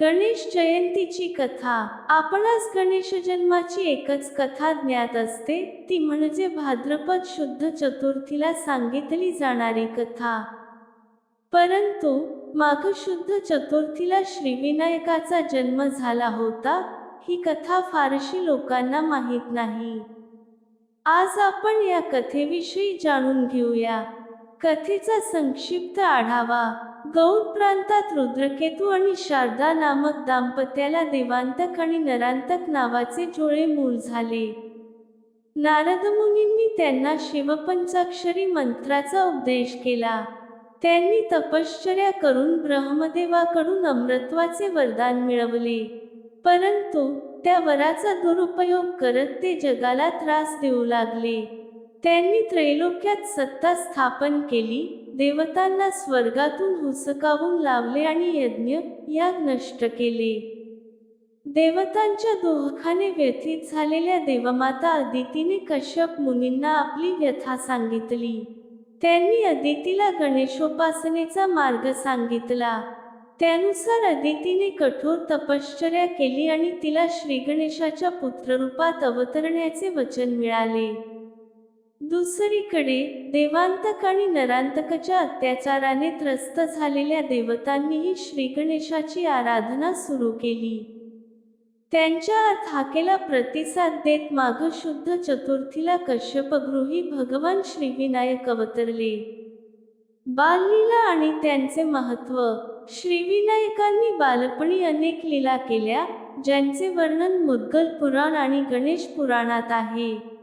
गणेश जयंतीची कथा. आपणास गणेश जन्माची एकच कथा ज्ञात असते. ती म्हणजे भाद्रपद शुद्ध चतुर्थीला सांगितली जाणारी कथा. परंतु माघ शुद्ध चतुर्थीला श्रीविनायकाचा जन्म झाला होता ही कथा फारशी लोकांना माहीत नाही. आज आपण या कथेविषयी जाणून घेऊया. कथेचा संक्षिप्त आढावा. गौड प्रांतात रुद्रकेतू आणि शारदा नामक दाम्पत्याला देवांतक आणि नरांतक नावाचे जोळे मूळ झाले. नारद मुनींनी त्यांना शिवपंचाक्षरी मंत्राचा उपदेश केला. त्यांनी तपश्चर्या करून ब्रह्मदेवाकडून अमृत्वाचे वरदान मिळवले. परंतु त्या वराचा दुरुपयोग करत ते जगाला त्रास देऊ लागले. त्यांनी त्रैलोक्यात सत्ता स्थापन केली देवतांना स्वर्गातून हुसकावून लावले आणि यज्ञ याग नष्ट केले. देवतांच्या दोहखाने व्यथित झालेल्या देवमाता अदितीने कश्यप मुनींना आपली व्यथा सांगितली. त्यांनी अदितीला गणेशोपासनेचा मार्ग सांगितला. त्यानुसार अदितीने कठोर तपश्चर्या केली आणि तिला श्रीगणेशाच्या पुत्ररूपात अवतरण्याचे वचन मिळाले. दुसरीकडे देवांतक आणि नरांतकाच्या अत्याचाराने त्रस्त झालेल्या देवतांनीही श्रीगणेशाची आराधना सुरू केली. त्यांच्या अथाकेला प्रतिसाद देत माघ शुद्ध चतुर्थीला कश्यपगृही भगवान श्रीविनायक अवतरले. बाललीला आणि त्यांचे महत्त्व श्रीविनायकांनी बालपणी अनेक लीला केल्या ज्यांचे वर्णन मुद्गल पुराण आणि गणेश पुराणात आहे.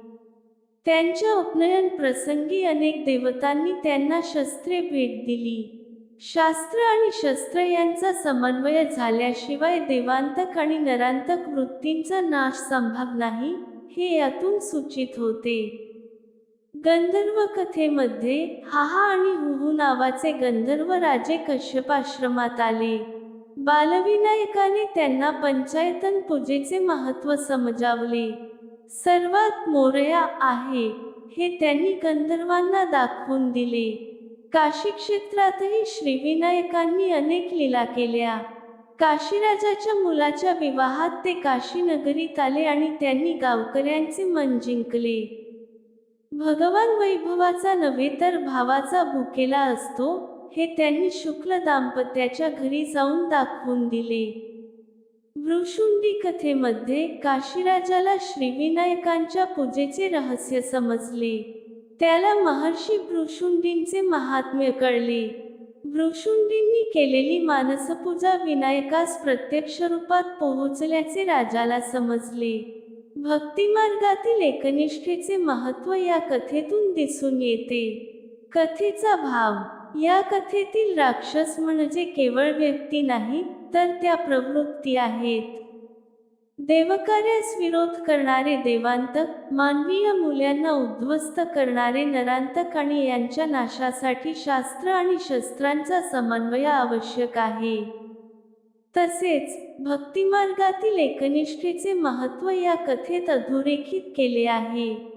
त्यांच्या उपनयन प्रसंगी अनेक देवतांनी त्यांना शस्त्रे भेट दिली. शास्त्र आणि शस्त्र यांचा समन्वय झाल्याशिवाय देवांतक आणि नरांतक वृत्तींचा नाश संभव नाही हे यातून सूचित होते. गंधर्व कथेमध्ये हाहा आणि हुहू नावाचे गंधर्व राजे कश्यपाश्रमात आले. बालविनायकाने त्यांना पंचायतन पूजेचे महत्त्व समजावले. सर्वात मोरया आहे हे त्यांनी गंधर्वांना दाखवून दिले. काशी क्षेत्रातही श्रीविनायकांनी अनेक लीला केल्या. काशीराजाच्या मुलाच्या विवाहात ते काशी नगरीत आले आणि त्यांनी गावकऱ्यांचे मन जिंकले. भगवान वैभवाचा नव्हे तर भावाचा भुकेला असतो हे त्यांनी शुक्ल दाम्पत्याच्या घरी जाऊन दाखवून दिले. ऋषुंडी कथेमध्ये काशीराजाला श्रीविनायकांच्या पूजेचे रहस्य समजले. त्याला महर्षी भृशुंडींचे महात्म्य कळले. भृशुंडींनी केलेली मानसपूजा विनायकास प्रत्यक्ष रूपात पोहोचल्याचे राजाला समजले. भक्तिमार्गातील एकनिष्ठेचे महत्त्व या कथेतून दिसून येते. कथेचा भाव या कथेतील राक्षस म्हणजे केवळ व्यक्ती नाही तर त्या प्रवृत्ती आहेत. देवकार्यास विरोध करणारे देवांतक मानवीय मूल्यांना उद्ध्वस्त करणारे नरांतक आणि यांच्या नाशासाठी शास्त्र आणि शस्त्रांचा समन्वय आवश्यक आहे. तसेच भक्तिमार्गातील एकनिष्ठेचे महत्त्व या कथेत अधोरेखित केले आहे.